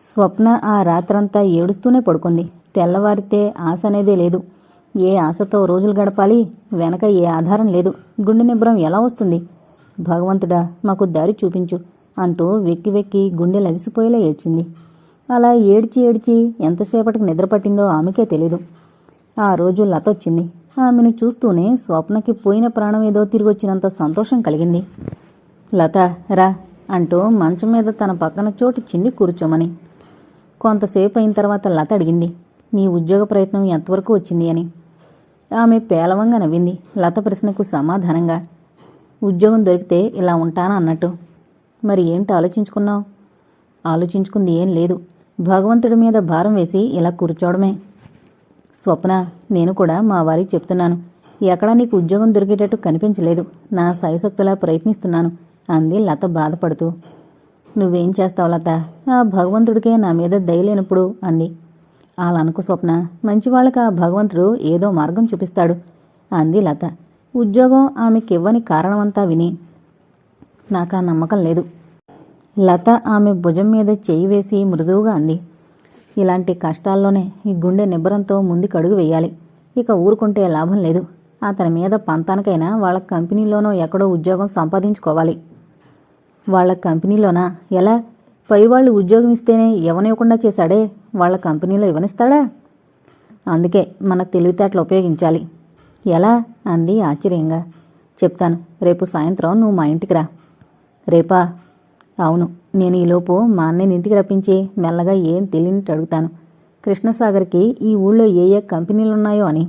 స్వప్న ఆ రాత్రంతా ఏడుస్తూనే పడుకుంది. తెల్లవారితే ఆశ అనేదే లేదు. ఏ ఆశతో రోజులు గడపాలి? వెనక ఏ ఆధారం లేదు. గుండె నిబ్రం ఎలా వస్తుంది? భగవంతుడా మాకు దారి చూపించు అంటూ వెక్కి వెక్కి గుండె లవిసిపోయేలా ఏడ్చింది. అలా ఏడ్చి ఏడ్చి ఎంతసేపటికి నిద్ర పట్టిందో ఆమెకే తెలీదు. ఆ రోజు లత వచ్చింది. ఆమెను చూస్తూనే స్వప్నకి పోయిన ప్రాణం ఏదో తిరిగొచ్చినంత సంతోషం కలిగింది. లత రా అంటూ మంచం మీద తన పక్కన చోటు చింది కూర్చోమని. కొంతసేపు అయిన తర్వాత లత అడిగింది నీ ఉద్యోగ ప్రయత్నం ఎంతవరకు వచ్చింది? అని. ఆమె పేలవంగా నవ్వింది లత ప్రశ్నకు సమాధానంగా. ఉద్యోగం దొరికితే ఇలా ఉంటానా? అన్నట్టు. మరి ఏంటి ఆలోచించుకున్నావు? ఆలోచించుకుంది ఏం లేదు. భగవంతుడి మీద భారం వేసి ఇలా కూర్చోవడమే. స్వప్న నేను కూడా మా వారికి చెప్తున్నాను. ఎక్కడా నీకు ఉద్యోగం దొరికేటట్టు కనిపించలేదు. నా సాయశక్తులా ప్రయత్నిస్తున్నాను అంది లత బాధపడుతూ. నువ్వేం చేస్తావు లత? ఆ భగవంతుడికే నా మీద దయలేనప్పుడు అంది. అలా అనుకు స్వప్న మంచివాళ్ళకి ఆ భగవంతుడు ఏదో మార్గం చూపిస్తాడు అంది లత. ఉద్యోగం ఆమెకివ్వని కారణమంతా విని నాకు ఆ నమ్మకం లేదు. లత ఆమె భుజం మీద చేయి వేసి మృదువుగా అంది. ఇలాంటి కష్టాల్లోనే ఈ గుండె నిబ్బరంతో ముందుకు అడుగు వేయాలి. ఇక ఊరుకుంటే లాభం లేదు. అతని మీద పంతానికైనా వాళ్ళ కంపెనీలోనో ఎక్కడో ఉద్యోగం సంపాదించుకోవాలి. వాళ్ళ కంపెనీలోనా? ఎలా? పైవాళ్ళు ఉద్యోగం ఇస్తేనే ఇవ్వనివ్వకుండా చేశాడే? వాళ్ళ కంపెనీలో ఇవ్వనిస్తాడా అందుకే మన తెలివితేటలు ఉపయోగించాలి. ఎలా? అంది ఆశ్చర్యంగా. చెప్తాను. రేపు సాయంత్రం నువ్వు మా ఇంటికి రా. రేపా? అవును. నేను ఈలోపు మా అన్నయ్యని ఇంటికి రప్పించి మెల్లగా ఏం తెలియనిట్టు అడుగుతాను. కృష్ణసాగర్కి ఈ ఊళ్ళో ఏ ఏ కంపెనీలు ఉన్నాయో అని.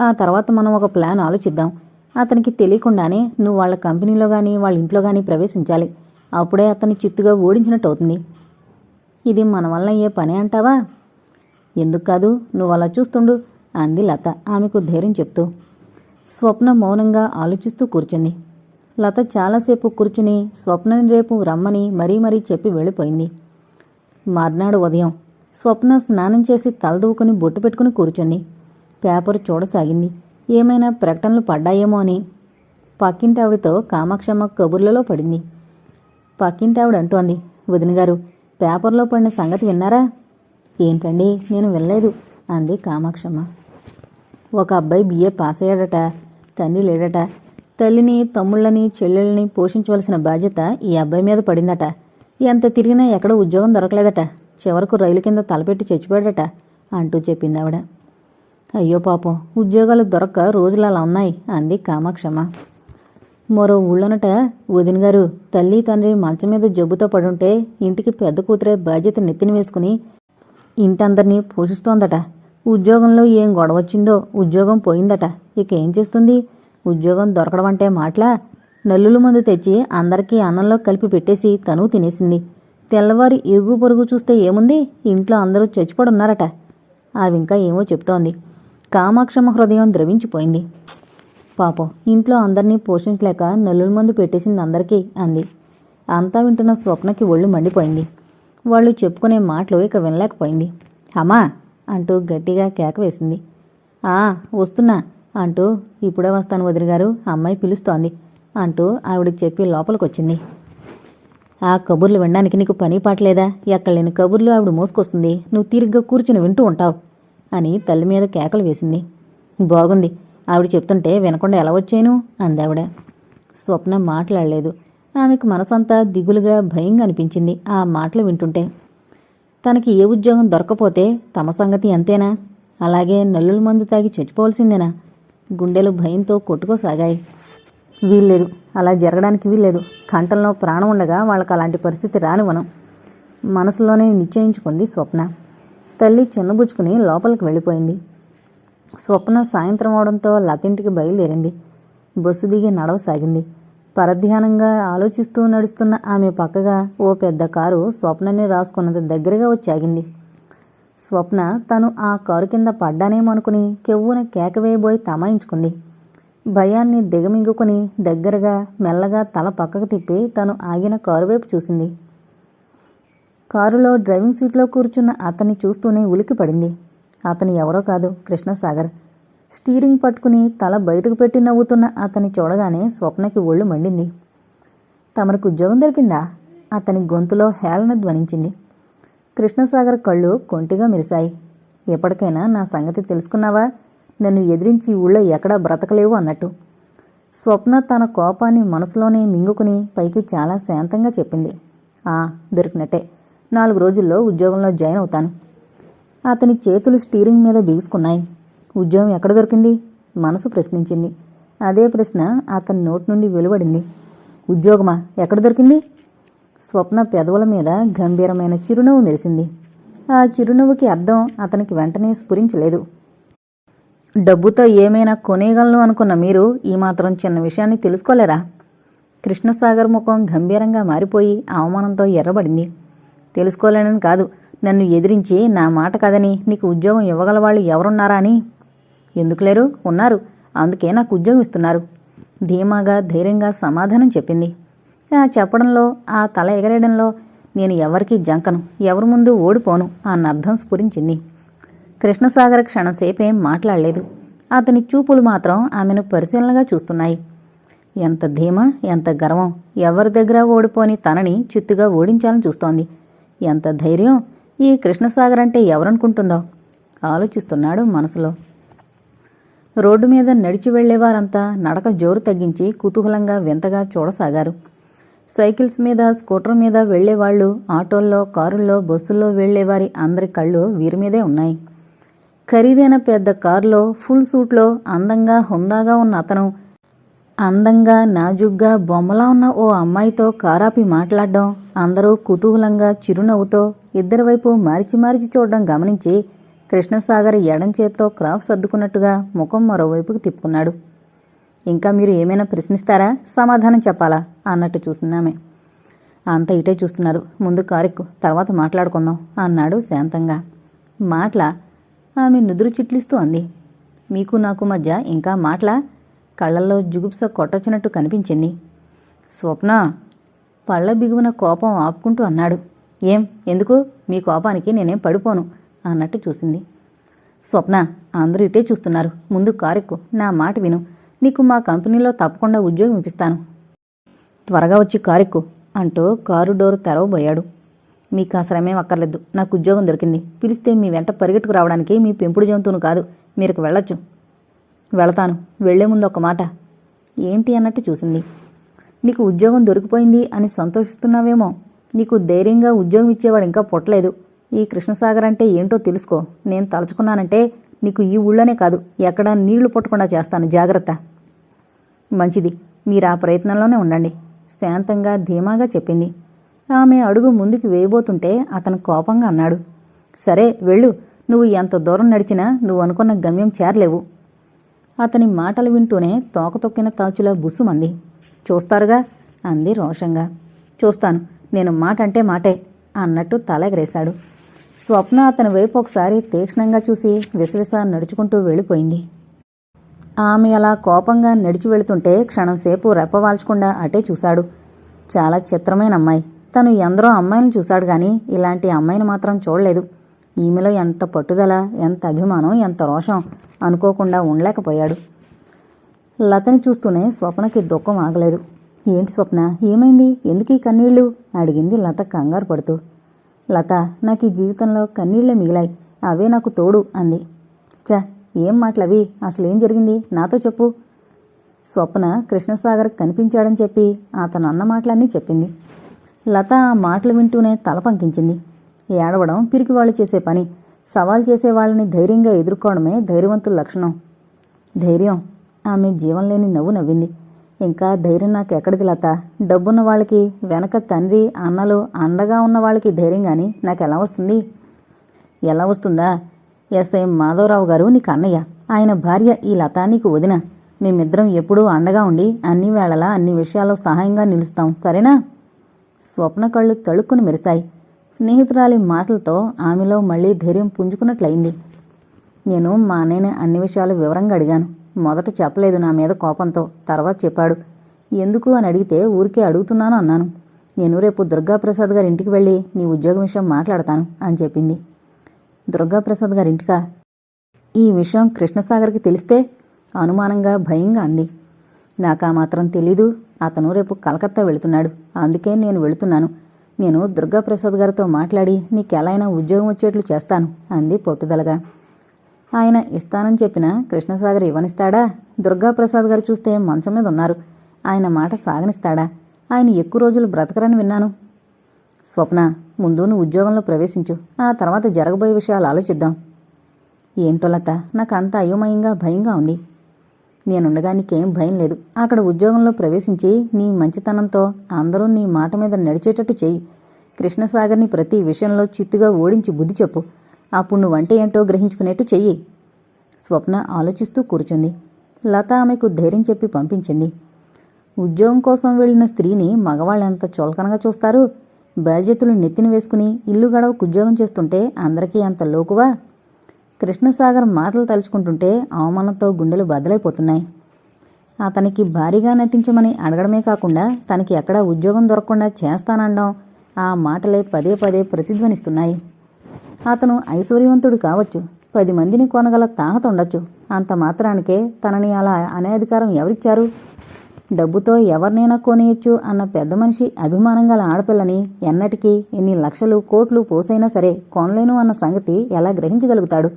ఆ తర్వాత మనం ఒక ప్లాన్ ఆలోచిద్దాం. అతనికి తెలియకుండానే నువ్వు వాళ్ళ కంపెనీలో కానీ వాళ్ళ ఇంట్లో కానీ ప్రవేశించాలి. అప్పుడే అతన్ని చిత్తుగా ఓడించినట్టు అవుతుంది ఇది మన వల్ల అయ్యే పని అంటావా? ఎందుకు కాదు? నువ్వు అలా చూస్తుండు అంది లత ఆమెకు ధైర్యం చెప్తూ. స్వప్న మౌనంగా ఆలోచిస్తూ కూర్చుంది. లత చాలాసేపు కూర్చుని స్వప్నని రేపు రమ్మని మరీ మరీ చెప్పి వెళ్ళిపోయింది. మర్నాడు ఉదయం స్వప్న స్నానం చేసి తలదూకుని బొట్టు పెట్టుకుని కూర్చుంది. పేపర్ చూడసాగింది. ఏమైనా ప్రకటనలు పడ్డాయేమో అని పక్కింటావిడతో కామాక్షమ్మ కబుర్లలో పడింది. పక్కింటావిడ అంటోంది వదిన గారు పేపర్లో పడిన సంగతి విన్నారా? ఏంటండి నేను వినలేదు అంది కామాక్షమ్మ. ఒక అబ్బాయి బిఏ పాస్ అయ్యాడట తండ్రి లేడట. తల్లిని తమ్ముళ్ళని చెల్లెళ్ళని పోషించవలసిన బాధ్యత ఈ అబ్బాయి మీద పడిందట. ఎంత తిరిగినా ఎక్కడ ఉద్యోగం దొరకలేదట. చివరకు రైలు కింద తలపెట్టి చచ్చిపోయాడట అంటూ చెప్పింది ఆవిడ. అయ్యో పాపం ఉద్యోగాలు దొరక్క రోజులు అలా ఉన్నాయి అంది కామాక్షమ్మ. మరో ఊళ్ళోనట వదిన గారు తల్లి తండ్రి మంచం మీద జబ్బుతో పడుంటే ఇంటికి పెద్ద కూతురే బాధ్యత నెత్తిన వేసుకుని ఇంటందరినీ పోషిస్తోందట. ఉద్యోగంలో ఏం గొడవ వచ్చిందో ఉద్యోగం పోయిందట. ఇక ఏం చేస్తుంది? ఉద్యోగం దొరకడం అంటే మాటలా? నల్లుల మందు తెచ్చి అందరికీ అన్నంలో కలిపి పెట్టేసి తను తినేసింది. తెల్లవారి ఇరుగు పొరుగు చూస్తే ఏముంది? ఇంట్లో అందరూ చచ్చిపడున్నారట. అవి ఇంకా ఏమో చెప్తోంది. కామాక్షమ్మ హృదయం ద్రవించిపోయింది. పాపం. ఇంట్లో అందరినీ పోషించలేక నల్లుల మందు పెట్టేసింది అందరికీ అంది. అంతా వింటున్న స్వప్నకి ఒళ్ళు మండిపోయింది. వాళ్ళు చెప్పుకునే మాటలు ఇక వినలేకపోయింది. అమ్మా! అంటూ గట్టిగా కేక వేసింది. ఆ వస్తున్నా! అంటూ ఇప్పుడే వస్తాను వదిలిగారు అమ్మాయి పిలుస్తోంది అంటూ ఆవిడకి చెప్పి లోపలికొచ్చింది. ఆ కబుర్లు వినడానికి నీకు పని పాటలేదా ఎక్కడ లేని కబుర్లు ఆవిడ మోసుకొస్తుంది. నువ్వు తీరిగ్గా కూర్చుని వింటూ ఉంటావు అని తల్లి మీద కేకలు వేసింది. బాగుంది. ఆవిడ చెప్తుంటే వినకుండా ఎలా వచ్చాను? అందావిడ. స్వప్న మాట్లాడలేదు. ఆమెకు మనసంతా దిగులుగా భయంగా అనిపించింది ఆ మాటలు వింటుంటే. తనకి ఏ ఉద్యోగం దొరకపోతే తమ సంగతి అంతేనా? అలాగే నల్లుల మందు తాగి చచ్చిపోవలసిందేనా? గుండెలు భయంతో కొట్టుకోసాగాయి. వీల్లేదు. అలా జరగడానికి వీల్లేదు. కంఠంలో ప్రాణం ఉండగా వాళ్ళకి అలాంటి పరిస్థితి రానివ్వను మనసులోనే నిశ్చయించుకుంది స్వప్న. తల్లి చిన్నబుచ్చుకుని లోపలికి వెళ్ళిపోయింది. స్వప్న సాయంత్రం అవడంతో లతింటికి బయలుదేరింది. బస్సు దిగి నడవసాగింది. పరధ్యానంగా ఆలోచిస్తూ నడుస్తున్న ఆమె పక్కగా ఓ పెద్ద కారు స్వప్నని రాసుకున్నది దగ్గరగా వచ్చాగింది స్వప్న తను ఆ కారు కింద పడ్డానేమనుకుని కెవ్వున కేకవేయబోయి తమాయించుకుంది. భయాన్ని దిగమింగుకుని దగ్గరగా మెల్లగా తల పక్కకు తిప్పి తను ఆగిన కారు వైపు చూసింది. కారులో డ్రైవింగ్ సీట్లో కూర్చున్న అతన్ని చూస్తూనే ఉలికి పడింది అతను ఎవరో కాదు కృష్ణసాగర్. స్టీరింగ్ పట్టుకుని తల బయటకు పెట్టి నవ్వుతున్న అతన్ని చూడగానే స్వప్నకి ఒళ్ళు మండింది. తమరికి ఉద్యోగం దొరికిందా? అతని గొంతులో హేళన ధ్వనించింది. కృష్ణసాగర్ కళ్ళు కొంటిగా మెరిశాయి. ఎప్పటికైనా నా సంగతి తెలుసుకున్నావా? నన్ను ఎదిరించి ఊళ్ళో ఎక్కడా బ్రతకలేవు అన్నట్టు. స్వప్న తన కోపాన్ని మనసులోనే మింగుకుని పైకి చాలా శాంతంగా చెప్పింది. ఆ దొరికినట్టే. నాలుగు రోజుల్లో ఉద్యోగంలో జాయిన్ అవుతాను. అతని చేతులు స్టీరింగ్ మీద బిగుసుకున్నాయి. ఉద్యోగం ఎక్కడ దొరికింది? మనసు ప్రశ్నించింది. అదే ప్రశ్న అతని నోటి నుండి వెలువడింది. ఉద్యోగమా? ఎక్కడ దొరికింది? స్వప్న పెదవుల మీద గంభీరమైన చిరునవ్వు మెరిసింది. ఆ చిరునవ్వుకి అర్థం అతనికి వెంటనే స్ఫురించలేదు. డబ్బుతో ఏమైనా కొనేయగలను అనుకున్న మీరు ఈ మాత్రం చిన్న విషయాన్ని తెలుసుకోలేరా? కృష్ణసాగర్ ముఖం గంభీరంగా మారిపోయి అవమానంతో ఎర్రబడింది. తెలుసుకోలేనని కాదు. నన్ను ఎదిరించి నా మాట కదని నీకు ఉద్యోగం ఇవ్వగల వాళ్ళు ఎవరున్నారా అని? ఎందుకు లేరు? ఉన్నారు. అందుకే నాకు ఉద్యోగం ఇస్తున్నారు. ధీమాగా ధైర్యంగా సమాధానం చెప్పింది. ఆ చెప్పడంలో ఆ తల ఎగరేయడంలో నేను ఎవరికీ జంకను ఎవరి ముందు ఓడిపోను అన్న అర్థం స్ఫురించింది. కృష్ణసాగర్ క్షణసేపేం మాట్లాడలేదు. అతని చూపులు మాత్రం ఆమెను పరిశీలనగా చూస్తున్నాయి. ఎంత ధీమా ఎంత గర్వం. ఎవరి దగ్గర ఓడిపోని తనని చిత్తుగా ఓడించాలని చూస్తోంది. ఎంత ధైర్యం ఈ కృష్ణసాగర్ అంటే ఎవరనుకుంటుందో? ఆలోచిస్తున్నాడు మనసులో. రోడ్డు మీద నడిచి వెళ్ళేవారంతా నడక జోరు తగ్గించి కుతూహలంగా వింతగా చూడసాగారు. సైకిల్స్ మీద స్కూటర్ మీద వెళ్ళేవాళ్ళు ఆటోల్లో కారుల్లో బస్సుల్లో వెళ్ళేవారి అందరి కళ్ళు వీరి మీదే ఉన్నాయి. ఖరీదైన పెద్ద కారులో ఫుల్ సూట్లో అందంగా హుందాగా ఉన్న అతను అందంగా నాజుగ్గా బొమ్మలా ఉన్న ఓ అమ్మాయితో కారాపి మాట్లాడడం అందరూ కుతూహలంగా చిరునవ్వుతో ఇద్దరి వైపు మార్చి మార్చి చూడడం గమనించి కృష్ణసాగర్ ఎడం చేత్తో క్రాఫ్ సర్దుకున్నట్టుగా ముఖం మరోవైపుకు తిప్పుకున్నాడు. ఇంకా మీరు ఏమైనా ప్రశ్నిస్తారా? సమాధానం చెప్పాలా? అన్నట్టు చూస్తున్నామే అంత ఇటే చూస్తున్నారు. ముందు కారెక్కు తర్వాత మాట్లాడుకుందాం అన్నాడు శాంతంగా. మాటలా? ఆమె నుదురు చిట్లిస్తూ అంది. మీకు నాకు మధ్య ఇంకా మాట్లా? కళ్ళల్లో జుగుప్స కొట్టొచ్చినట్టు కనిపించింది. స్వప్న పళ్ళ బిగువన కోపం ఆపుకుంటూ అన్నాడు. ఏం? ఎందుకు? మీ కోపానికి నేనేం పడిపోను? అన్నట్టు చూసింది. స్వప్న అందరూ ఇటే చూస్తున్నారు. ముందు కారెక్కు. నా మాట విను. నీకు మా కంపెనీలో తప్పకుండా ఉద్యోగం ఇప్పిస్తాను. త్వరగా వచ్చి కారెక్కు అంటూ కారు డోరు తెరవబోయాడు. మీకు ఆ శ్రమేం అక్కర్లేదు. నాకు ఉద్యోగం దొరికింది. పిలిస్తే మీ వెంట పరిగెట్టుకు రావడానికి మీ పెంపుడు జంతువును కాదు. మీరుకు వెళ్ళొచ్చు. వెళతాను. వెళ్ళే ముందు ఒక మాట. ఏంటి అన్నట్టు చూసింది. నీకు ఉద్యోగం దొరికిపోయింది అని సంతోషిస్తున్నావేమో. నీకు ధైర్యంగా ఉద్యోగం ఇచ్చేవాడు ఇంకా పుట్టలేదు. ఈ కృష్ణసాగర్ అంటే ఏంటో తెలుసుకో. నేను తలుచుకున్నానంటే నీకు ఈ ఊళ్ళోనే కాదు. ఎక్కడా నీళ్ళు పుట్టకుండా చేస్తాను. జాగ్రత్త. మంచిది. మీరు ఆ ప్రయత్నంలోనే ఉండండి. శాంతంగా ధీమాగా చెప్పింది. ఆమె అడుగు ముందుకు వేయబోతుంటే అతను కోపంగా అన్నాడు. సరే వెళ్ళు. నువ్వు ఎంత దూరం నడిచినా నువ్వు అనుకున్న గమ్యం చేరలేవు. అతని మాటలు వింటూనే తోక తొక్కిన తాచులా బుసుమంది చూస్తారుగా? అంది రోషంగా. చూస్తాను. నేను మాట అంటే మాటే అన్నట్టు తలెగరేశాడు. స్వప్న అతని వైపు ఒకసారి తీక్ష్ణంగా చూసి విసవిస నడుచుకుంటూ వెళ్ళిపోయింది. ఆమె అలా కోపంగా నడిచి వెళుతుంటే క్షణంసేపు రెప్పవాల్చకుండా అటే చూశాడు. చాలా చిత్రమైన అమ్మాయి. తను ఎందరో అమ్మాయిని చూశాడు కానీ ఇలాంటి అమ్మాయిని మాత్రం చూడలేదు. ఈమెలో ఎంత పట్టుదల ఎంత అభిమానం ఎంత రోషం. అనుకోకుండా ఉండలేకపోయాడు. లతని చూస్తూనే స్వప్నకి దుఃఖం ఆగలేదు. ఏంటి స్వప్న? ఏమైంది? ఎందుకు ఈ కన్నీళ్ళు అడిగింది లత కంగారు పడుతూ. లత నాకు ఈ జీవితంలో కన్నీళ్ళే మిగిలాయి. అవే నాకు తోడు అంది. చ ఏం మాటలవి? అసలేం జరిగింది? నాతో చెప్పు. స్వప్న కృష్ణసాగర్ కనిపించాడని చెప్పి అతను అన్న మాటలన్నీ చెప్పింది. లత ఆ మాటలు వింటూనే తల పంకించింది. ఏడవడం పిరికి వాళ్ళు చేసే పని. సవాల్ చేసే వాళ్ళని ధైర్యంగా ఎదుర్కోవడమే ధైర్యవంతుల లక్షణం. ధైర్యం. ఆమె జీవం లేని నవ్వు నవ్వింది. ఇంకా ధైర్యం నాకు ఎక్కడిది లత? డబ్బున్న వాళ్ళకి వెనక తండ్రి అన్నలు అండగా ఉన్న వాళ్ళకి ధైర్యం కానీ నాకు ఎలా వస్తుంది? ఎలా వస్తుందా? ఎస్ఐ మాధవరావు గారు నీకు అన్నయ్య. ఆయన భార్య ఈ లత నీకు వదిన. మేమిద్దరం ఎప్పుడూ అండగా ఉండి అన్ని వేళలా అన్ని విషయాల్లో సహాయంగా నిలుస్తాం. సరేనా? స్వప్న కళ్ళు తళుక్కుని మెరిశాయి. స్నేహితురాలి మాటలతో ఆమెలో మళ్ళీ ధైర్యం పుంజుకున్నట్లయింది. నేను మా అన్నయ్యని అన్ని విషయాలు వివరంగా అడిగాను. మొదట చెప్పలేదు నా మీద కోపంతో తర్వాత చెప్పాడు. ఎందుకు అని అడిగితే ఊరికే అడుగుతున్నాను అన్నాను. నేను రేపు దుర్గాప్రసాద్ గారి ఇంటికి వెళ్ళి నీ ఉద్యోగం విషయం మాట్లాడతాను అని చెప్పింది. దుర్గాప్రసాద్ గారి ఇంటికా? ఈ విషయం కృష్ణసాగర్కి తెలిస్తే అనుమానంగా భయంగా అంది. నాకా మాత్రం తెలీదు. అతను రేపు కలకత్తా వెళుతున్నాడు. అందుకే నేను వెళుతున్నాను. నేను దుర్గాప్రసాద్ గారితో మాట్లాడి నీకు ఎలా అయినా ఉద్యోగం వచ్చేట్లు చేస్తాను అంది పట్టుదలగా. ఆయన ఇస్తానని చెప్పిన కృష్ణసాగర్ ఇవ్వనిస్తాడా? దుర్గాప్రసాద్ గారు చూస్తే మంచం మీద ఉన్నారు. ఆయన మాట సాగనిస్తాడా? ఆయన ఎక్కువ రోజులు బ్రతకరని విన్నాను. స్వప్న ముందు నువ్వు ఉద్యోగంలో ప్రవేశించు. ఆ తర్వాత జరగబోయే విషయాలు ఆలోచిద్దాం. ఏంటో లత నాకు అంత అయోమయంగా భయంగా ఉంది. నేనుండగానికేం భయం లేదు. అక్కడ ఉద్యోగంలో ప్రవేశించి నీ మంచితనంతో అందరూ నీ మాట మీద నడిచేటట్టు చెయ్యి కృష్ణసాగర్ని ప్రతి విషయంలో చిత్తుగా ఓడించి బుద్ధి చెప్పు. అప్పుడు నువ్వంటే ఏంటో గ్రహించుకునేట్టు చెయ్యి. స్వప్న ఆలోచిస్తూ కూర్చుంది. లత ఆమెకు ధైర్యం చెప్పి పంపించింది. ఉద్యోగం కోసం వెళ్ళిన స్త్రీని మగవాళ్ళు ఎంత చులకనగా చూస్తారు? బాధ్యతలు నెత్తిన వేసుకుని ఇల్లు గడవకు ఉద్యోగం చేస్తుంటే అందరికీ అంత లోకువా? కృష్ణసాగర్ మాటలు తలుచుకుంటుంటే అవమానంతో గుండెలు బద్దలైపోతున్నాయి. అతనికి భారీగా నటించమని అడగడమే కాకుండా తనకి ఎక్కడా ఉద్యోగం దొరకకుండా చేస్తానడం ఆ మాటలే పదే పదే ప్రతిధ్వనిస్తున్నాయి. అతను ఐశ్వర్యవంతుడు కావచ్చు పది మందిని కొనగల తాహత ఉండొచ్చు. అంత మాత్రానికే తనని అలా అనే అధికారం ఎవరిచ్చారు? డబ్బుతో ఎవరినైనా కొనేయొచ్చు అన్న పెద్ద మనిషి అభిమానం గల ఆడపిల్లని ఎన్నటికీ ఎన్ని లక్షలు కోట్లు పోసైనా సరే కొనలేను అన్న సంగతి ఎలా గ్రహించగలుగుతాడు?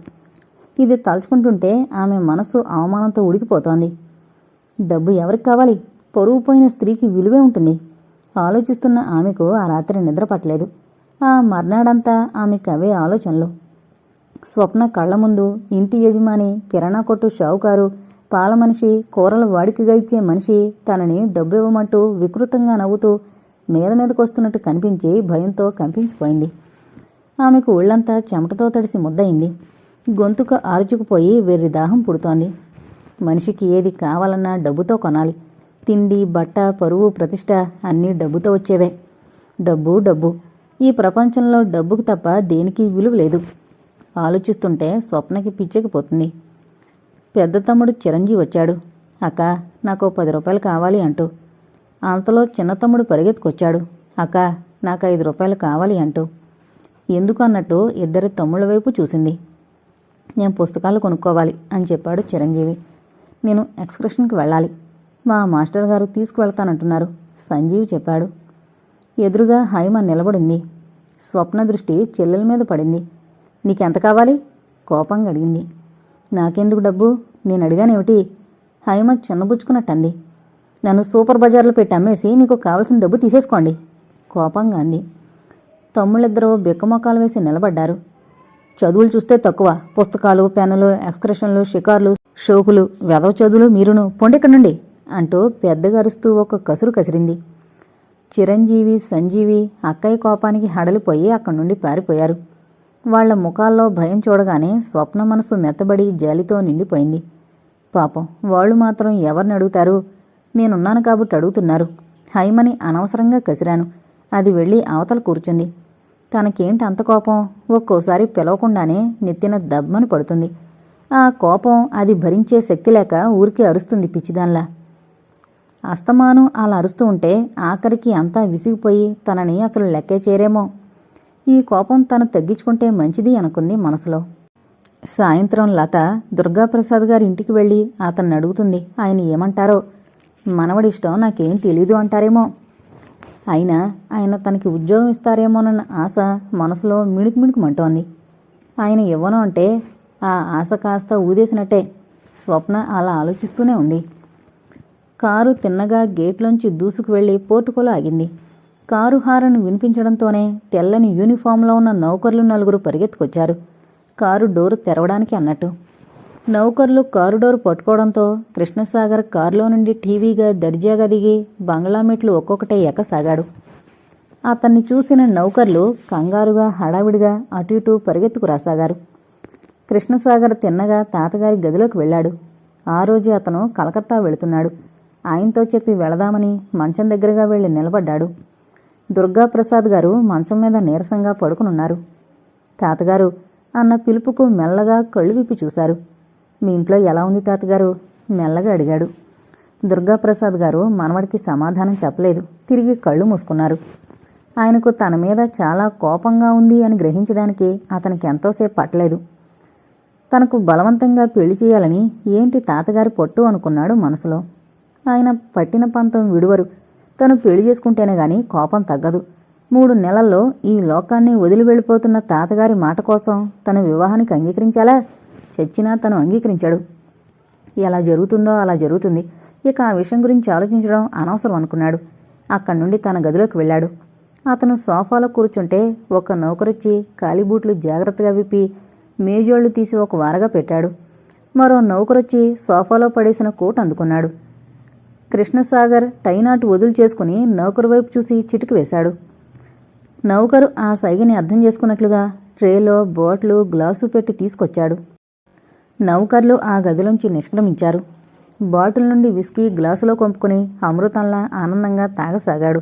ఇది తలుచుకుంటుంటే ఆమె మనస్సు అవమానంతో ఉడికిపోతోంది. డబ్బు ఎవరికి కావాలి? పొరుగు పోయిన స్త్రీకి విలువే ఉంటుంది. ఆలోచిస్తున్న ఆమెకు ఆ రాత్రి నిద్ర పట్టలేదు. ఆ మర్నాడంతా ఆమెకు అవే ఆలోచనలు. స్వప్న కళ్ళ ముందు ఇంటి యజమాని కిరాణా కొట్టు షావుకారు పాల మనిషి కూరలు వాడికిగా ఇచ్చే మనిషి తనని డబ్బు ఇవ్వమంటూ వికృతంగా నవ్వుతూ మీద మీదకొస్తున్నట్టు కనిపించి భయంతో కంపించిపోయింది. ఆమెకు ఒళ్ళంతా చెమటతో తడిసి ముద్దయింది. గొంతుక ఆర్చుకుపోయి వెర్రి దాహం పుడుతోంది. మనిషికి ఏది కావాలన్నా డబ్బుతో కొనాలి. తిండి బట్ట పరువు ప్రతిష్ట అన్నీ డబ్బుతో వచ్చేవే. డబ్బు డబ్బు. ఈ ప్రపంచంలో డబ్బుకు తప్ప దేనికి విలువ లేదు. ఆలోచిస్తుంటే స్వప్నకి పిచ్చెకిపోతుంది పెద్ద తమ్ముడు చిరంజీవి వచ్చాడు. అక్క నాకు పది రూపాయలు కావాలి అంటూ. అంతలో చిన్న తమ్ముడు పరిగెత్తుకొచ్చాడు. అక్క నాకు ఐదు రూపాయలు కావాలి అంటూ. ఎందుకు అన్నట్టు ఇద్దరి తమ్ముళ్ళ వైపు చూసింది. నేను పుస్తకాలు కొనుక్కోవాలి అని చెప్పాడు చిరంజీవి. నేను ఎక్స్కర్షన్కి వెళ్ళాలి. మా మాస్టర్ గారు తీసుకువెళ్తానంటున్నారు సంజీవ్ చెప్పాడు. ఎదురుగా హైమ నిలబడింది. స్వప్న దృష్టి చెల్లెల మీద పడింది. నీకెంత కావాలి? కోపంగా అడిగింది. నాకెందుకు డబ్బు? నేను అడిగానేమిటి? హైమ చిన్నబుచ్చుకున్నట్టంది. నన్ను సూపర్ బజార్లో పెట్టి అమ్మేసి మీకు కావలసిన డబ్బు తీసేసుకోండి. కోపంగా అంది. తమ్ముళ్ళిద్దరూ బిక్కమొక్కాలు వేసి నిలబడ్డారు. చదువులు చూస్తే తక్కువ. పుస్తకాలు పెన్నులు ఎక్స్క్రెషన్లు షికార్లు షోకులు వెదవ చదువులు మీరును. పొండెక్కడి నుండి అంటూ పెద్దగా అరుస్తూ ఒక కసురు కసిరింది. చిరంజీవి సంజీవి అక్కయ్య కోపానికి హడలిపోయి అక్కడి నుండి పారిపోయారు. వాళ్ళ ముఖాల్లో భయం చూడగానే స్వప్న మనసు మెత్తబడి జాలితో నిండిపోయింది. పాపం వాళ్ళు మాత్రం ఎవరిని అడుగుతారు? నేనున్నాను కాబట్టి అడుగుతున్నారు. హైమని అనవసరంగా కసిరాను. అది వెళ్ళి అవతల కూర్చుంది. తనకేంటి అంత కోపం? ఒక్కోసారి పిలవకుండానే నెత్తిన దబ్బని పడుతుంది. ఆ కోపం అది భరించే శక్తి లేక ఊరికి అరుస్తుంది పిచ్చిదాన్లా. అస్తమానం అలా అరుస్తూ ఉంటే ఆఖరికి అంతా విసిగిపోయి తనని అసలు లెక్కే చేరేమో ఈ కోపం తను తగ్గించుకుంటే మంచిది అనుకుంది మనసులో. సాయంత్రం లత దుర్గాప్రసాద్ గారి ఇంటికి వెళ్ళి అతన్ని అడుగుతుంది. ఆయన ఏమంటారో? మనవడిష్టం నాకేం తెలీదు అంటారేమో. అయినా ఆయన తనకి ఉద్యోగం ఇస్తారేమోనన్న ఆశ మనసులో మిణుకు మిణుకుమంటోంది ఆయన ఇవ్వను అంటే ఆ ఆశ కాస్త ఊదేసినట్టే స్వప్న అలా ఆలోచిస్తూనే ఉంది. కారు తిన్నగా గేట్లోంచి దూసుకు వెళ్ళి పోర్టుకోలో ఆగింది. కారు హారను వినిపించడంతోనే తెల్లని యూనిఫామ్లో ఉన్న నౌకర్లు నలుగురు పరిగెత్తుకొచ్చారు. కారు డోరు తెరవడానికి అన్నట్టు. నౌకర్లు కారు డోరు పట్టుకోవడంతో కృష్ణసాగర్ కారులో నుండి టీవీగా దర్జాగా దిగి బంగ్లా మెట్లు ఒక్కొక్కటే ఎక్కసాగాడు. అతన్ని చూసిన నౌకర్లు కంగారుగా హడావిడిగా అటు ఇటు పరిగెత్తుకు రాసాగారు. కృష్ణసాగర్ తిన్నగా తాతగారి గదిలోకి వెళ్ళాడు. ఆ రోజే అతను కలకత్తా వెళుతున్నాడు. ఆయనతో చెప్పి వెళదామని మంచం దగ్గరగా వెళ్ళి నిలబడ్డాడు. దుర్గాప్రసాద్ గారు మంచం మీద నీరసంగా పడుకునున్నారు. తాతగారు అన్న పిలుపుకు మెల్లగా కళ్ళు విప్పి చూశారు. మీ ఇంట్లో ఎలా ఉంది తాతగారు? మెల్లగా అడిగాడు. దుర్గాప్రసాద్ గారు మనవడికి సమాధానం చెప్పలేదు. తిరిగి కళ్ళు మూసుకున్నారు. ఆయనకు తన మీద చాలా కోపంగా ఉంది అని గ్రహించడానికి అతనికి ఎంతోసేపు పట్టలేదు. తనకు బలవంతంగా పెళ్ళి చేయాలని ఏంటి తాతగారి పొట్టు? అనుకున్నాడు మనసులో. ఆయన పట్టిన పంతం విడువరు. తను పెళ్ళి చేసుకుంటేనే గాని కోపం తగ్గదు. మూడు నెలల్లో ఈ లోకాన్ని వదిలి వెళ్ళిపోతున్న తాతగారి మాట కోసం తన వివాహానికి అంగీకరించాలా? చచ్చినా తను అంగీకరించాడు. ఎలా జరుగుతుందో అలా జరుగుతుంది. ఇక ఆ విషయం గురించి ఆలోచించడం అనవసరం అనుకున్నాడు. అక్కడి నుండి తన గదిలోకి వెళ్ళాడు. అతను సోఫాలో కూర్చుంటే ఒక నౌకరొచ్చి కాలిబూట్లు జాగ్రత్తగా విప్పి మేజోళ్ళు తీసి ఒక వారగా పెట్టాడు. మరో నౌకరొచ్చి సోఫాలో పడేసిన కోట్ అందుకున్నాడు. కృష్ణసాగర్ టైనాటు వదులు చేసుకుని నౌకరు వైపు చూసి చిటికి వేశాడు. నౌకరు ఆ సైగని అర్థం చేసుకున్నట్లుగా ట్రేలో బాట్లు గ్లాసు పెట్టి తీసుకొచ్చాడు. నౌకర్లు ఆ గదిలోంచి నిష్క్రమించారు. బాటిల్ నుండి విస్కీ గ్లాసులో కొంపుకుని అమృతంలా ఆనందంగా తాగసాగాడు.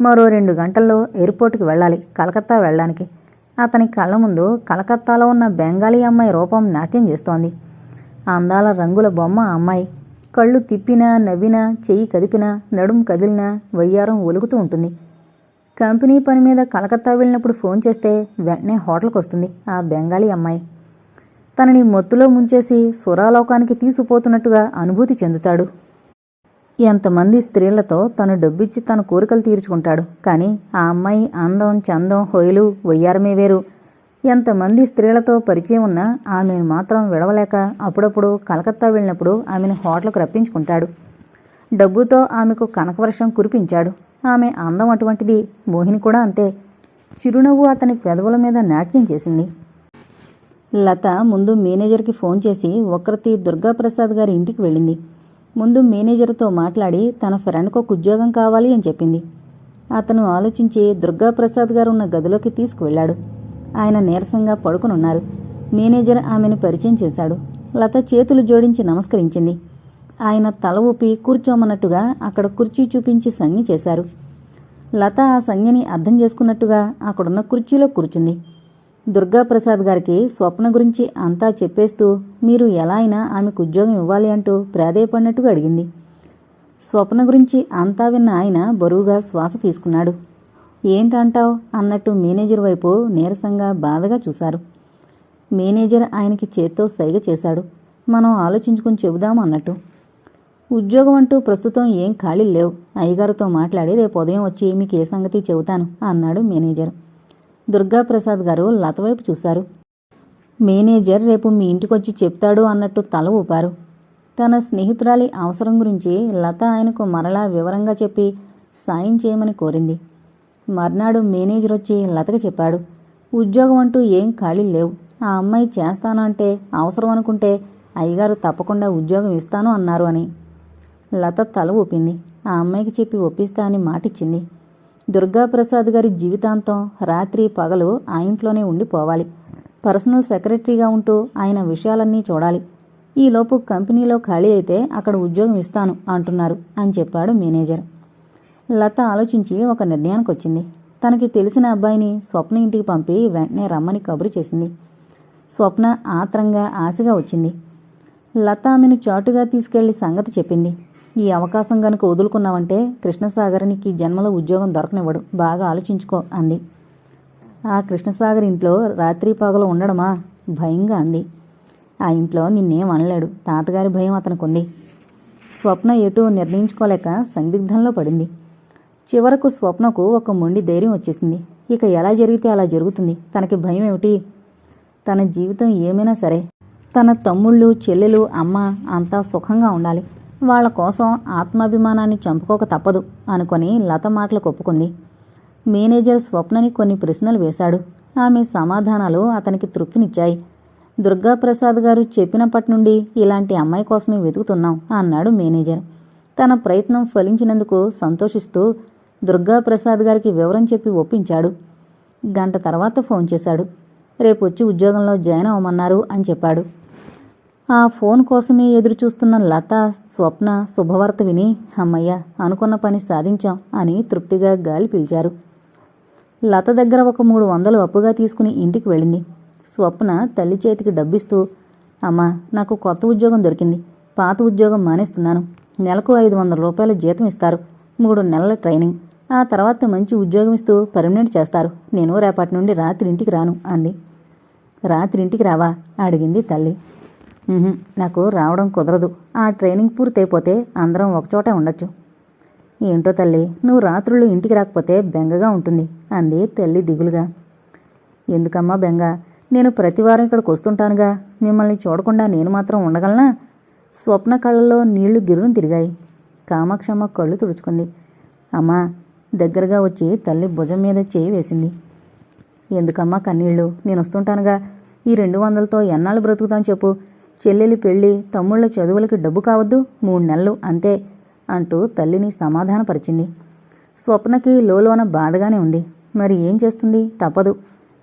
మరో రెండు గంటల్లో ఎయిర్పోర్ట్కి వెళ్ళాలి కలకత్తా వెళ్ళడానికి. అతని కళ్ళ ముందు కలకత్తాలో ఉన్న బెంగాలీ అమ్మాయి రూపం నాట్యం చేస్తోంది. అందాల రంగుల బొమ్మ అమ్మాయి. కళ్ళు తిప్పినా నవ్వినా చెయ్యి కదిపినా నడుం కదిలినా వయ్యారం ఒలుగుతూ ఉంటుంది. కంపెనీ పని మీద కలకత్తా వెళ్ళినప్పుడు ఫోన్ చేస్తే వెంటనే హోటల్కి వస్తుంది ఆ బెంగాలీ అమ్మాయి. తనని మొత్తులో ముంచేసి సురాలోకానికి తీసుకుపోతున్నట్టుగా అనుభూతి చెందుతాడు. ఎంతమంది స్త్రీలతో తను డబ్బిచ్చి తన కోరికలు తీర్చుకుంటాడు. కానీ ఆ అమ్మాయి అందం చందం హొయలు వయ్యారమే వేరు. ఎంతమంది స్త్రీలతో పరిచయం ఉన్నా ఆమెను మాత్రం విడవలేక అప్పుడప్పుడు కలకత్తా వెళ్ళినప్పుడు ఆమెను హోటల్కు రప్పించుకుంటాడు. డబ్బుతో ఆమెకు కనకవర్షం కురిపించాడు. ఆమె అందం అటువంటిది మోహిని కూడా అంతే. చిరునవ్వు అతని పెదవుల మీద నాట్యం చేసింది. లత ముందు మేనేజర్కి ఫోన్ చేసి ఒక్కరితి దుర్గాప్రసాద్ గారి ఇంటికి వెళ్ళింది. ముందు మేనేజర్తో మాట్లాడి తన ఫ్రెండ్కు ఒక ఉద్యోగం కావాలి అని చెప్పింది. అతను ఆలోచించి దుర్గాప్రసాద్ గారు ఉన్న గదిలోకి తీసుకువెళ్ళాడు. ఆయన నీరసంగా పడుకునున్నారు. మేనేజర్ ఆమెను పరిచయం చేశాడు. లత చేతులు జోడించి నమస్కరించింది. ఆయన తల ఊపి కూర్చోమన్నట్టుగా అక్కడ కుర్చీ చూపించి సంజ్ఞ చేశారు. లత ఆ సంజ్ఞని అర్థం చేసుకున్నట్టుగా అక్కడున్న కుర్చీలో కూర్చుంది. దుర్గాప్రసాద్ గారికి స్వప్న గురించి అంతా చెప్పేస్తూ మీరు ఎలా అయినా ఆమెకు ఉద్యోగం ఇవ్వాలి అంటూ ప్రాధేయపడినట్టుగా అడిగింది. స్వప్న గురించి అంతా విన్న ఆయన బరువుగా శ్వాస తీసుకున్నాడు. ఏంటంటావు అన్నట్టు మేనేజర్ వైపు నీరసంగా బాధగా చూశారు. మేనేజర్ ఆయనకి చేత్తో సైగ చేశాడు. మనం ఆలోచించుకుని చెబుదాం అన్నట్టు. ఉద్యోగం అంటూ ప్రస్తుతం ఏం ఖాళీ లేవు. అయ్యగారితో మాట్లాడి రేపు ఉదయం వచ్చి మీకు ఏ సంగతి చెబుతాను అన్నాడు మేనేజర్. దుర్గాప్రసాద్ గారు లత వైపు చూశారు. మేనేజర్ రేపు మీ ఇంటికొచ్చి చెప్తాడు అన్నట్టు తల ఊపారు. తన స్నేహితురాలి అవసరం గురించి లత ఆయనకు మరలా వివరంగా చెప్పి సాయం చేయమని కోరింది. మర్నాడు మేనేజర్ వచ్చి లతకు చెప్పాడు. ఉద్యోగం అంటూ ఏం ఖాళీ లేవు. ఆ అమ్మాయి చేస్తాను అంటే అవసరం అనుకుంటే అయ్యగారు తప్పకుండా ఉద్యోగం ఇస్తాను అన్నారు అని. లత తల ఊపింది. ఆ అమ్మాయికి చెప్పి ఒప్పిస్తా అని మాటిచ్చింది. దుర్గాప్రసాద్ గారి జీవితాంతం రాత్రి పగలు ఆ ఇంట్లోనే ఉండిపోవాలి. పర్సనల్ సెక్రటరీగా ఉంటూ ఆయన విషయాలన్నీ చూడాలి. ఈలోపు కంపెనీలో ఖాళీ అయితే అక్కడ ఉద్యోగం ఇస్తాను అంటున్నారు అని చెప్పాడు మేనేజర్. లత ఆలోచించి ఒక నిర్ణయానికి వచ్చింది తనకి తెలిసిన అబ్బాయిని స్వప్న ఇంటికి పంపి వెంటనే రమ్మని కబురు చేసింది. స్వప్న ఆత్రంగా ఆశగా వచ్చింది. లత ఆమెను చాటుగా తీసుకెళ్ళి సంగతి చెప్పింది. ఈ అవకాశం గనుక వదులుకున్నావంటే కృష్ణసాగర్ నీకు జన్మలో ఉద్యోగం దొరకనివ్వడు. బాగా ఆలోచించుకో అంది. ఆ కృష్ణసాగర్ ఇంట్లో రాత్రి పగలు ఉండడమా? భయంగా అంది. ఆ ఇంట్లో నిన్నేం అనలేడు. తాతగారి భయం అతనుకుంది స్వప్న ఎటూ నిర్ణయించుకోలేక సందిగ్ధంలో పడింది. చివరకు స్వప్నకు ఒక మొండి ధైర్యం వచ్చేసింది. ఇక ఎలా జరిగితే అలా జరుగుతుంది? తనకి భయం ఏమిటి? తన జీవితం ఏమైనా సరే తన తమ్ముళ్ళు చెల్లెలు అమ్మ అంతా సుఖంగా ఉండాలి. వాళ్ళ కోసం ఆత్మాభిమానాన్ని చంపుకోక తప్పదు అనుకొని లత మాటలు ఒప్పుకుంది మేనేజర్ స్వప్నని కొన్ని ప్రశ్నలు వేశాడు. ఆమె సమాధానాలు అతనికి తృప్తినిచ్చాయి. దుర్గాప్రసాద్ గారు చెప్పినప్పటి నుండి ఇలాంటి అమ్మాయి కోసమే వెతుకుతున్నాం అన్నాడు మేనేజర్. తన ప్రయత్నం ఫలించినందుకు సంతోషిస్తూ దుర్గాప్రసాద్ గారికి వివరం చెప్పి ఒప్పించాడు. గంట తర్వాత ఫోన్ చేశాడు. రేపు వచ్చి ఉద్యోగంలో జాయిన్ అవ్వమన్నారు అని చెప్పాడు. ఆ ఫోన్ కోసమే ఎదురు చూస్తున్న లత స్వప్న శుభవార్త విని అమ్మయ్య అనుకున్న పని సాధించాం అని తృప్తిగా గాలి పీల్చారు. లత దగ్గర ఒక మూడు వందలు అప్పుగా తీసుకుని ఇంటికి వెళ్ళింది. స్వప్న తల్లి చేతికి డబ్బిస్తూ అమ్మా నాకు కొత్త ఉద్యోగం దొరికింది. పాత ఉద్యోగం మానేస్తున్నాను. నెలకు ఐదు వందల రూపాయల జీతం ఇస్తారు. మూడు నెలల ట్రైనింగ్. ఆ తర్వాత మంచి ఉద్యోగం ఇస్తూ పర్మనెంట్ చేస్తారు. నేను రేపటి నుండి రాత్రి ఇంటికి రాను అంది. రాత్రి ఇంటికి రావా? అడిగింది తల్లి. నాకు రావడం కుదరదు. ఆ ట్రైనింగ్ పూర్తయిపోతే అందరం ఒకచోటే ఉండొచ్చు. ఏంటో తల్లి నువ్వు రాత్రులు ఇంటికి రాకపోతే బెంగగా ఉంటుంది అంది తల్లి దిగులుగా. ఎందుకమ్మా బెంగ? నేను ప్రతివారం ఇక్కడికి వస్తుంటానుగా. మిమ్మల్ని చూడకుండా నేను మాత్రం ఉండగలనా? స్వప్న కళ్ళలో నీళ్ళు గిర్రును తిరిగాయి. కామాక్షమ్మ కళ్ళు తుడుచుకుంది. అమ్మా దగ్గరగా వచ్చి తల్లి భుజం మీద చేయి వేసింది. ఎందుకమ్మా కన్నీళ్ళు? నేను వస్తుంటానుగా. ఈ రెండు వందలతో ఎన్నాళ్ళు బ్రతుకుతాం చెప్పు. చెల్లెలి పెళ్ళి తమ్ముళ్ళ చదువులకి డబ్బు కావద్దు. మూడు నెలలు అంతే అంటూ తల్లిని సమాధానపరిచింది. స్వప్నకి లోలోన బాధగానే ఉంది. మరి ఏం చేస్తుంది? తప్పదు.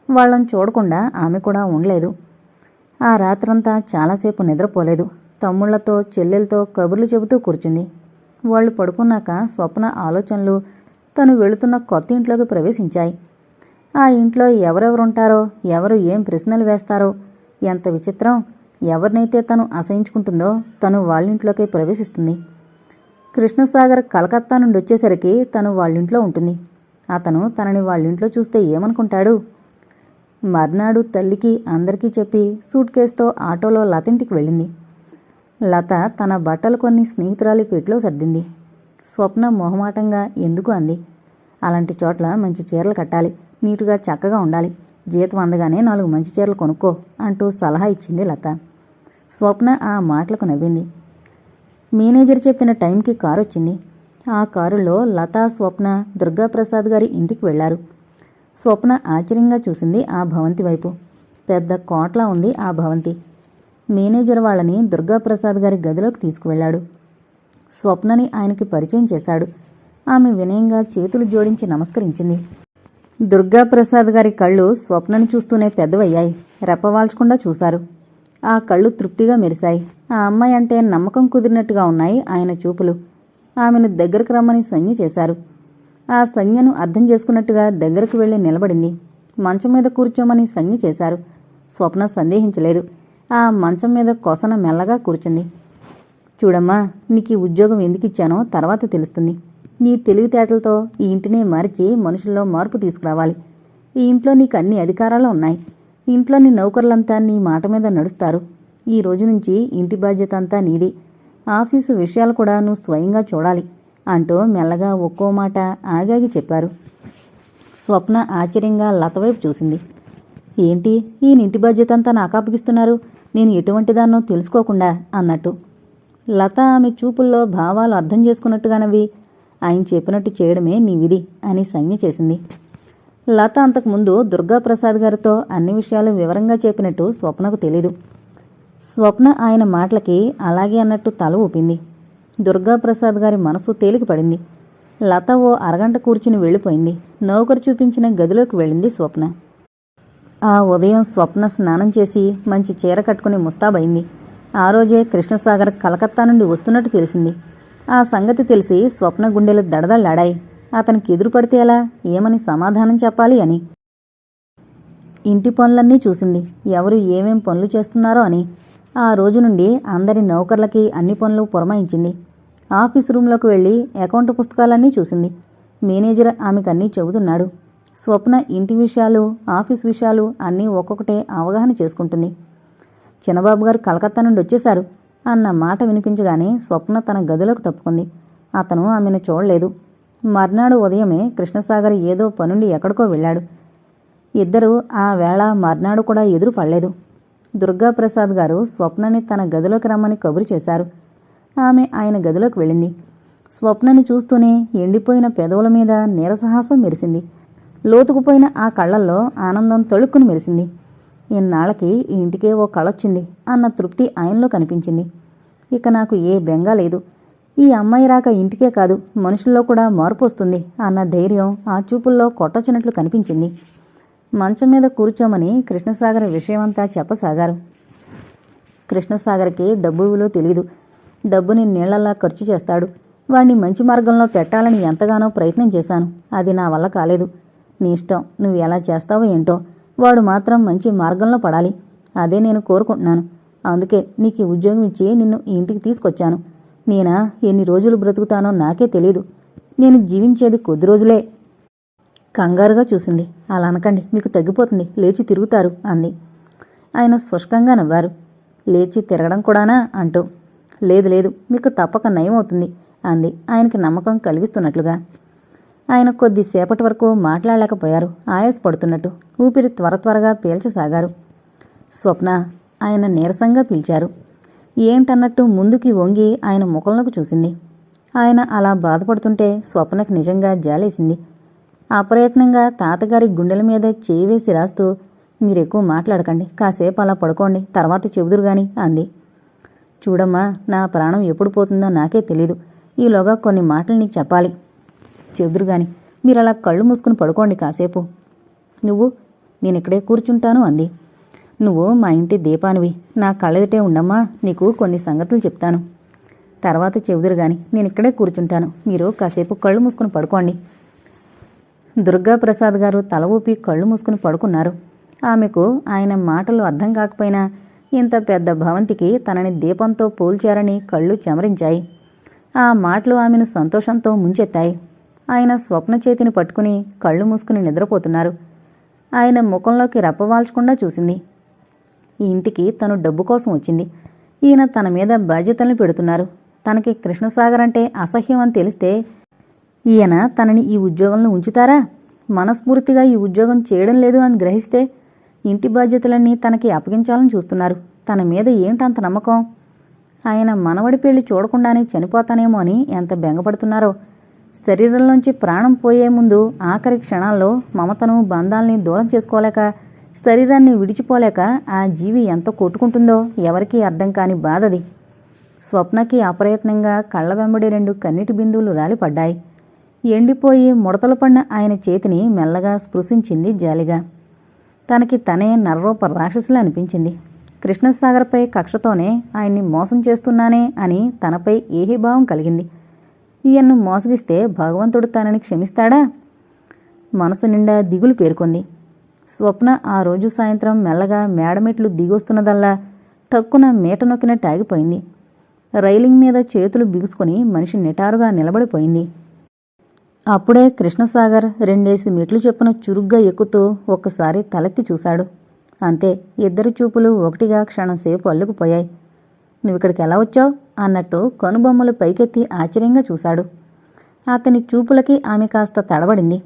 వాళ్ళని చూడకుండా ఆమె కూడా ఉండలేదు. ఆ రాత్రంతా చాలాసేపు నిద్రపోలేదు. తమ్ముళ్ళతో చెల్లెలతో కబుర్లు చెబుతూ కూర్చుంది. వాళ్ళు పడుకున్నాక స్వప్న ఆలోచనలు తను వెళుతున్న కొత్త ఇంట్లోకి ప్రవేశించాయి. ఆ ఇంట్లో ఎవరెవరుంటారో ఎవరు ఏం ప్రశ్నలు వేస్తారో ఎంత విచిత్రం ఎవరినైతే తను అసహించుకుంటుందో తను వాళ్ళింట్లోకి ప్రవేశిస్తుంది. కృష్ణసాగర్ కలకత్తా నుండి వచ్చేసరికి తను వాళ్ళింట్లో ఉంటుంది. అతను తనని వాళ్ళింట్లో చూస్తే ఏమనుకుంటాడు? మర్నాడు తల్లికి అందరికీ చెప్పి సూట్ కేసుతో ఆటోలో లతింటికి వెళ్ళింది. లత తన బట్టలు కొన్ని స్నేహితురాలి పెట్లో సర్దింది. స్వప్న మొహమాటంగా ఎందుకు అంది? అలాంటి చోట్ల మంచి చీరలు కట్టాలి. నీటుగా చక్కగా ఉండాలి. జీతం అందగానే నాలుగు మంచి చీరలు కొనుక్కో అంటూ సలహా ఇచ్చింది లత. స్వప్న ఆ మాటలకు నవ్వింది. మేనేజర్ చెప్పిన టైంకి కారు వచ్చింది ఆ కారులో లతా స్వప్న దుర్గాప్రసాద్ గారి ఇంటికి వెళ్ళారు. స్వప్న ఆశ్చర్యంగా చూసింది ఆ భవంతి వైపు. పెద్ద కోట్లా ఉంది ఆ భవంతి. మేనేజర్ వాళ్ళని దుర్గాప్రసాద్ గారి గదిలోకి తీసుకువెళ్ళాడు. స్వప్నని ఆయనకి పరిచయం చేశాడు. ఆమె వినయంగా చేతులు జోడించి నమస్కరించింది. దుర్గాప్రసాద్ గారి కళ్ళు స్వప్నని చూస్తూనే పెద్దవయ్యాయి. రెప్పవాల్చకుండా చూశారు. ఆ కళ్ళు తృప్తిగా మెరిశాయి. ఆ అమ్మాయి అంటే నమ్మకం కుదిరినట్టుగా ఉన్నాయి ఆయన చూపులు. ఆమెను దగ్గరకు రమ్మని సంజ్ఞ చేశారు. ఆ సంజ్ఞను అర్థం చేసుకున్నట్టుగా దగ్గరకు వెళ్ళి నిలబడింది. మంచం మీద కూర్చోమని సంజ్ఞ చేశారు. స్వప్న సందేహించలేదు. ఆ మంచం మీద కొసన మెల్లగా కూర్చుంది. చూడమ్మా నీకు ఈ ఉద్యోగం ఎందుకు ఇచ్చానో తర్వాత తెలుస్తుంది. నీ తెలివితేటలతో ఈ ఇంటినే మార్చి మనుషుల్లో మార్పు తీసుకురావాలి. ఈ ఇంట్లో నీకు అన్ని అధికారాలు ఉన్నాయి. ఇంట్లోని నౌకర్లంతా నీ మాట మీద నడుస్తారు. ఈ రోజు నుంచి ఇంటి బాధ్యత అంతా నీది. ఆఫీసు విషయాలు కూడా నువ్వు స్వయంగా చూడాలి అంటూ మెల్లగా ఒక్కో మాట ఆగాగి చెప్పారు. స్వప్న ఆశ్చర్యంగా లత వైపు చూసింది. ఏంటి ఈ ఇంటి బాధ్యత అంతా నాకు అప్పగిస్తున్నారు? నేను ఎటువంటి దాన్నో తెలుసుకోకుండా అన్నట్టు. లత ఆమె చూపుల్లో భావాలు అర్థం చేసుకున్నట్టుగానవి. ఆయన చెప్పినట్టు చేయడమే నీ విధి అని సంజ్ఞ చేసింది. లత అంతకుముందు దుర్గాప్రసాద్ గారితో అన్ని విషయాలు వివరంగా చెప్పినట్టు స్వప్నకు తెలీదు. స్వప్న ఆయన మాటలకి అలాగే అన్నట్టు తల ఊపింది. దుర్గాప్రసాద్ గారి మనసు తేలికపడింది లత ఓ అరగంట కూర్చుని వెళ్ళిపోయింది. నౌకరు చూపించిన గదిలోకి వెళ్ళింది స్వప్న. ఆ ఉదయం స్వప్న స్నానం చేసి మంచి చీర కట్టుకుని ముస్తాబైంది ఆ రోజే కృష్ణసాగర్ కలకత్తా నుండి వస్తున్నట్టు తెలిసింది. ఆ సంగతి తెలిసి స్వప్న గుండెలు దడదళ్ళాడాయి అతనికి ఎదురు పడితే ఎలా? ఏమని సమాధానం చెప్పాలి అని. ఇంటి పనులన్నీ చూసింది. ఎవరు ఏమేం పనులు చేస్తున్నారో అని. ఆ రోజు నుండి అందరి నౌకర్లకి అన్ని పనులు పురమాయించింది. ఆఫీస్ రూంలోకి వెళ్ళి అకౌంట్ పుస్తకాలన్నీ చూసింది. మేనేజర్ ఆమెకన్నీ చెబుతున్నాడు. స్వప్న ఇంటి విషయాలు ఆఫీస్ విషయాలు అన్నీ ఒక్కొక్కటే అవగాహన చేసుకుంటుంది. చిన్నబాబు గారు కలకత్తా నుండి వచ్చేశారు. అన్న మాట వినిపించగానే స్వప్న తన గదిలోకి తప్పుకుంది. అతను ఆమెను చూడలేదు. మర్నాడు ఉదయమే కృష్ణసాగర్ ఏదో పనుండి ఎక్కడికో వెళ్ళాడు. ఇద్దరూ ఆ వేళ మర్నాడు కూడా ఎదురు పడలేదు. దుర్గాప్రసాద్ గారు స్వప్నని తన గదిలోకి రమ్మని కబురు చేశారు. ఆమె ఆయన గదిలోకి వెళ్ళింది. స్వప్నని చూస్తూనే ఎండిపోయిన పెదవుల మీద నీరసహాసం మెరిసింది. లోతుకుపోయిన ఆ కళ్ళల్లో ఆనందం తొలుక్కుని మెరిసింది. ఇన్నాళ్ళకి ఈ ఇంటికే ఓ కళొచ్చింది అన్న తృప్తి ఆయనలో కనిపించింది. ఇక నాకు ఏ బెంగ లేదు. ఈ అమ్మాయి రాక ఇంటికే కాదు మనుషుల్లో కూడా మార్పు వస్తుంది అన్న ధైర్యం ఆ చూపుల్లో కొట్టొచ్చినట్లు కనిపించింది. మంచం మీద కూర్చోమని కృష్ణసాగర్ విషయమంతా చెప్పసాగారు. కృష్ణసాగర్కి డబ్బు విలువ తెలియదు డబ్బుని నీళ్ళలా ఖర్చు చేస్తాడు. వాణ్ణి మంచి మార్గంలో పెట్టాలని ఎంతగానో ప్రయత్నం చేశాను. అది నా వల్ల కాలేదు. నీ ఇష్టం. నువ్వు ఎలా చేస్తావో ఏంటో వాడు మాత్రం మంచి మార్గంలో పడాలి. అదే నేను కోరుకుంటున్నాను. అందుకే నీకు ఉద్యోగం ఇచ్చి నిన్ను ఇంటికి తీసుకొచ్చాను. నేనా ఎన్ని రోజులు బ్రతుకుతానో నాకే తెలియదు నేను జీవించేది కొద్ది రోజులే. కంగారుగా చూసింది. అలా అనకండి మీకు తగ్గిపోతుంది. లేచి తిరుగుతారు అంది. ఆయన శుష్కంగా నవ్వారు. లేచి తిరగడం కూడానా అంటూ. లేదు లేదు మీకు తప్పక నయం అవుతుంది అంది. ఆయనకి నమ్మకం కలిగిస్తున్నట్లుగా. ఆయన కొద్దిసేపటి వరకు మాట్లాడలేకపోయారు. ఆయాసపడుతున్నట్టు ఊపిరి త్వర త్వరగా పీల్చసాగారు. స్వప్న ఆయన నీరసంగా పిలిచారు. ఏంటన్నట్టు ముందుకి వంగి ఆయన ముఖంలోకి చూసింది. ఆయన అలా బాధపడుతుంటే స్వప్నకు నిజంగా జాలేసింది. అప్రయత్నంగా తాతగారి గుండెల మీద చేయి వేసి రాస్తూ మీరెక్కువ మాట్లాడకండి కాసేపు అలా పడుకోండి తర్వాత చెబుదురు గాని అంది. చూడమ్మా నా ప్రాణం ఎప్పుడు పోతుందో నాకే తెలీదు. ఈలోగా కొన్ని మాటలు నీకు చెప్పాలి. చెదురుగాని మీరు అలా కళ్ళు మూసుకుని పడుకోండి కాసేపు. నువ్వు నేను ఇక్కడే కూర్చుంటాను అంది. నువ్వు మా ఇంటి దీపానివి. నా కళ్ళెదుటే ఉండమ్మా నీకు కొన్ని సంగతులు చెప్తాను. తర్వాత చెబుదురు గాని నేను ఇక్కడే కూర్చుంటాను. మీరు కాసేపు కళ్ళు మూసుకుని పడుకోండి. దుర్గాప్రసాద్ గారు తల ఊపి కళ్ళు మూసుకుని పడుకున్నారు. ఆమెకు ఆయన మాటలు అర్థం కాకపోయినా ఇంత పెద్ద భవంతికి తనని దీపంతో పోల్చారని కళ్ళు చెమరించాయి. ఆ మాటలు ఆమెను సంతోషంతో ముంచెత్తాయి. ఆయన స్వప్న చేతిని పట్టుకుని కళ్ళు మూసుకుని నిద్రపోతున్నారు. ఆయన ముఖంలోకి రెప్పవాల్చకుండా చూసింది. ఈ ఇంటికి తను డబ్బు కోసం వచ్చింది. ఈయన తన మీద బాధ్యతల్ని పెడుతున్నారు. తనకి కృష్ణసాగర్ అంటే అసహ్యం అని తెలిస్తే ఈయన తనని ఈ ఉద్యోగంలో ఉంచుతారా? మనస్ఫూర్తిగా ఈ ఉద్యోగం చేయడం లేదు అని గ్రహిస్తే ఇంటి బాధ్యతలన్నీ తనకి అప్పగించాలని చూస్తున్నారు. తన మీద ఏంటంత నమ్మకం? ఆయన మనవడి పెళ్ళి చూడకుండానే చనిపోతానేమో అని ఎంత బెంగపడుతున్నారో? శరీరంలోంచి ప్రాణం పోయే ముందు ఆఖరి క్షణాల్లో మమతను బంధాల్ని దూరం చేసుకోలేక శరీరాన్ని విడిచిపోలేక ఆ జీవి ఎంత కొట్టుకుంటుందో ఎవరికీ అర్థం కాని బాధది. స్వప్నకి అప్రయత్నంగా కళ్ళ వెంబడి రెండు కన్నీటి బిందువులు రాలిపడ్డాయి. ఎండిపోయి ముడతలు పడిన ఆయన చేతిని మెల్లగా స్పృశించింది జాలిగా. తనకి తనే నరరూప రాక్షసులా అనిపించింది. కృష్ణసాగర్పై కక్షతోనే ఆయన్ని మోసం చేస్తున్నానే అని తనపై ఏహిభావం కలిగింది. ఈయన్ను మోసగిస్తే భగవంతుడు తనని క్షమిస్తాడా? మనసు నిండా దిగులు పేర్కొంది. స్వప్న ఆ రోజు సాయంత్రం మెల్లగా మేడమెట్లు దిగొస్తున్నదల్లా టక్కున మీట నొక్కినట్టు ఆగిపోయింది రైలింగ్ మీద చేతులు బిగుసుకొని మనిషి నిటారుగా నిలబడిపోయింది. అప్పుడే కృష్ణసాగర్ రెండేసి మెట్లు చొప్పున చురుగ్గా ఎక్కుతూ ఒక్కసారి తలెత్తి చూశాడు. అంతే ఇద్దరి చూపులు ఒకటిగా క్షణంసేపు అల్లుకుపోయాయి. నువ్విక్కడికి ఎలా వచ్చావు? అన్నట్టు కనుబొమ్మలు పైకెత్తి ఆశ్చర్యంగా చూశాడు. అతని చూపులకి ఆమె కాస్త తడబడింది.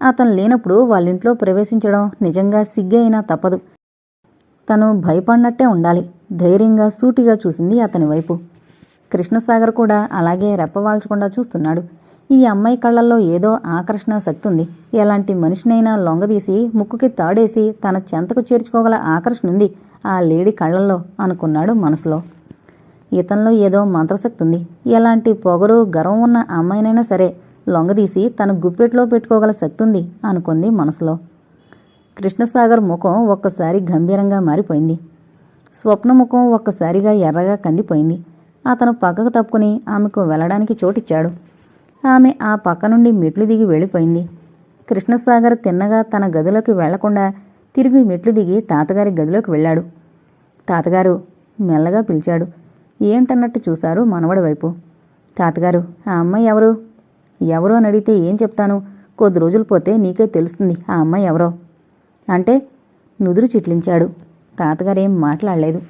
అతను లేనప్పుడు వాళ్ళింట్లో ప్రవేశించడం నిజంగా సిగ్గైనా అయినా తప్పదు. తను భయపడినట్టే ఉండాలి. ధైర్యంగా సూటిగా చూసింది అతని వైపు. కృష్ణసాగర్ కూడా అలాగే రెప్పవాల్చకుండా చూస్తున్నాడు. ఈ అమ్మాయి కళ్ళల్లో ఏదో ఆకర్షణ శక్తి ఉంది. ఎలాంటి మనిషినైనా లొంగదీసి ముక్కుకి తాడేసి తన చెంతకు చేర్చుకోగల ఆకర్షణ ఉంది ఆ లేడీ కళ్ళల్లో అనుకున్నాడు మనసులో. ఇతనిలో ఏదో మంత్రశక్తి ఉంది ఎలాంటి పొగరు గర్వం ఉన్న అమ్మాయినైనా సరే లొంగదీసి తన గుప్పెట్లో పెట్టుకోగల శక్తి ఉంది అనుకుంది మనసులో. కృష్ణసాగర్ ముఖం ఒక్కసారి గంభీరంగా మారిపోయింది. స్వప్న ముఖం ఒక్కసారిగా ఎర్రగా కందిపోయింది. అతను పక్కకు తప్పుకుని ఆమెకు వెళ్ళడానికి చోటిచ్చాడు. ఆమె ఆ పక్క నుండి మెట్లు దిగి వెళ్ళిపోయింది. కృష్ణసాగర్ తిన్నగా తన గదిలోకి వెళ్ళకుండా తిరిగి మెట్లు దిగి తాతగారి గదిలోకి వెళ్ళాడు. తాతగారు మెల్లగా పిలిచాడు. ఏంటన్నట్టు చూశారు మనవడి వైపు. తాతగారు ఆ అమ్మాయి ఎవరు? ఎవరో అని అడిగితే ఏం చెప్తాను? కొద్ది రోజులు పోతే నీకే తెలుస్తుంది ఆ అమ్మాయి ఎవరో. అంటే నుదురు చిట్లించాడు. తాతగారేం మాట్లాడలేదు.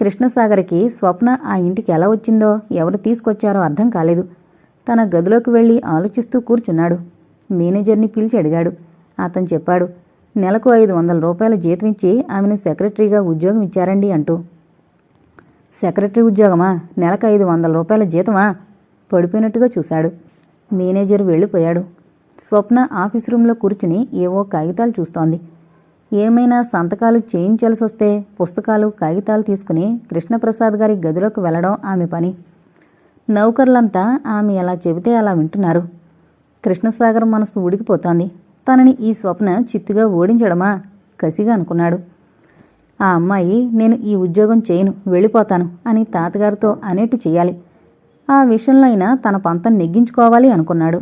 కృష్ణసాగర్కి స్వప్న ఆ ఇంటికి ఎలా వచ్చిందో ఎవరు తీసుకొచ్చారో అర్థం కాలేదు. తన గదిలోకి వెళ్ళి ఆలోచిస్తూ కూర్చున్నాడు. మేనేజర్ని పిలిచి అడిగాడు. అతను చెప్పాడు నెలకు ఐదు వందల రూపాయల జీతం ఇచ్చి ఆమెను సెక్రటరీగా ఉద్యోగం ఇచ్చారండి అంటూ. సెక్రటరీ ఉద్యోగమా? నెలకు ఐదు వందల రూపాయల జీతమా? పడిపోయినట్టుగా చూశాడు. మేనేజర్ వెళ్ళిపోయాడు. స్వప్న ఆఫీస్ రూమ్లో కూర్చుని ఏవో కాగితాలు చూస్తోంది. ఏమైనా సంతకాలు చేయించాల్సి వస్తే పుస్తకాలు కాగితాలు తీసుకుని కృష్ణప్రసాద్ గారి గదిలోకి వెళ్ళడం ఆమె పని. నౌకర్లంతా ఆమె ఎలా చెబితే అలా వింటున్నారు. కృష్ణసాగర్ మనసు ఉడికిపోతోంది. తనని ఈ స్వప్న చిత్తుగా ఓడించడమా? కసిగా అనుకున్నాడు. ఆ అమ్మాయి నేను ఈ ఉద్యోగం చేయను వెళ్ళిపోతాను అని తాతగారితో అనేట్టు చేయాలి ఆ విషయంలో అయినా తన పంతం నెగ్గించుకోవాలి అనుకున్నాడు.